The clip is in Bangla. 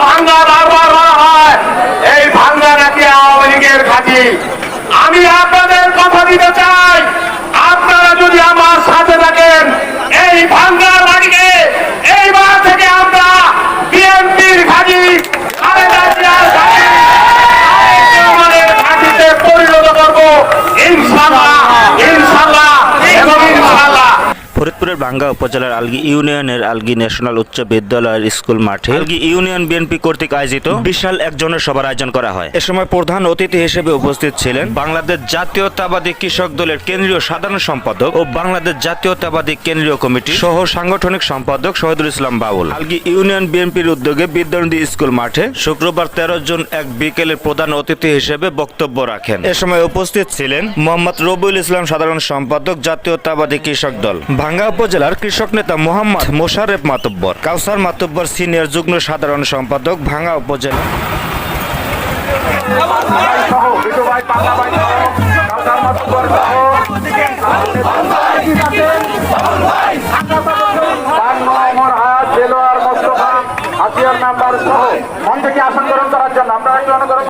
ভাঙ্গা বারবার বলা হয়। এই ভাঙ্গা নাকি আওয়ামী লীগের খাঁটি। আমি আপনাদের কথা ভাঙ্গা উপজেলার আলগি ইউনিয়নের আলগি ন্যাশনাল উচ্চ বিদ্যালয়ের স্কুল মাঠে আলগি ইউনিয়ন বিএনপি কর্তৃক আয়োজিত বিশাল একজনের সভার আয়োজন করা হয়। এ সময় প্রধান অতিথি হিসেবে উপস্থিত ছিলেন বাংলাদেশ জাতীয়তাবাদী কৃষক দলের কেন্দ্রীয় সাধারণ সম্পাদক ও বাংলাদেশ জাতীয়তাবাদী কেন্দ্রীয় কমিটি সহ সাংগঠনিক সম্পাদক শহীদুল ইসলাম বাবুল। আলগি ইউনিয়ন বিএনপির উদ্যোগে বিদ্যানন্দী স্কুল মাঠে শুক্রবার তেরো জন এক বিকেলে প্রধান অতিথি হিসেবে বক্তব্য রাখেন। এ সময় উপস্থিত ছিলেন মোহাম্মদ রবিউল ইসলাম সাধারণ সম্পাদক জাতীয়তাবাদী কৃষক দল। ভাঙ্গা উপজেলার কৃষক নেতা মোহাম্মদ মোশারেফ মাতব্বর, কাউসার মাতব্বর সিনিয়র যুগ্ম সাধারণ সম্পাদক ভাঙ্গা উপজেলা। নাম্বার সহ মন থেকে আসন গ্রহণ করার জন্য। আমরা একটু অনুগ্রহ